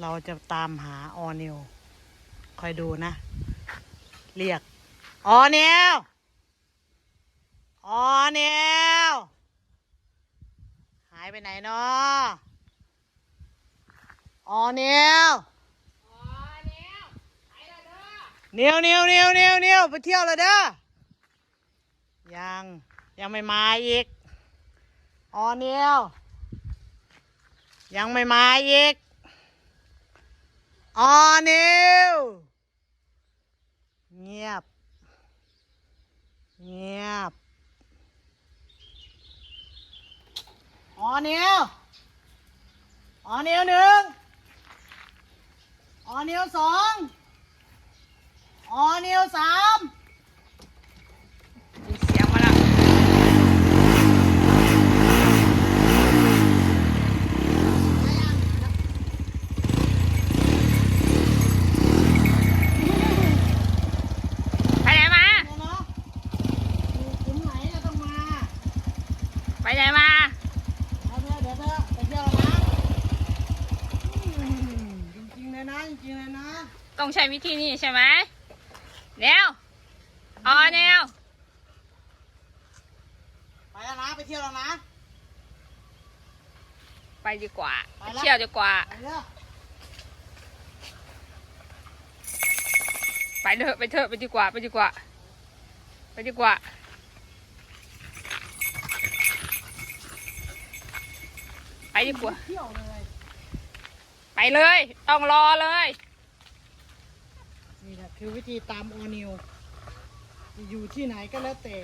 เราจะตามหาออนิวคอยดูนะ เรียกออนิวออนิวหายไปไหนเนาะออนิวเนียวเนียวเนียวเนียวเนียวไปเที่ยวเลยเด้อยังยังไม่มาอีกออเนียวยังไม่มาอีก ออนิวเงียบ เงียบออนิวออนิวหนึ่งออนิวสองออนิวสามเสียงมาแล้วไปไหนมา เนาะอยู่ถึงไหนก็ต้องมา ไปไหนมาเดี๋ยวเดี๋ยวไปเที่ยวนะอืมจริงๆเลยนะจริงๆเลยนะ ต้องใช้วิธีนี้ใช่ไหมแนวอ๋อแนวไปแล้วนะไปเที่ยวแล้วนะ ไปดีกว่าไปเที่ยวดีกว่า ไปเร็วไปเถอะไปเถอะไปดีกว่าไปดีกว่าไปดีกว่า ไป ดีกว่า ไปเลย ต้องรอเลย นี่แหละคือวิธีตามออนิว อยู่ที่ไหนก็แล้วแต่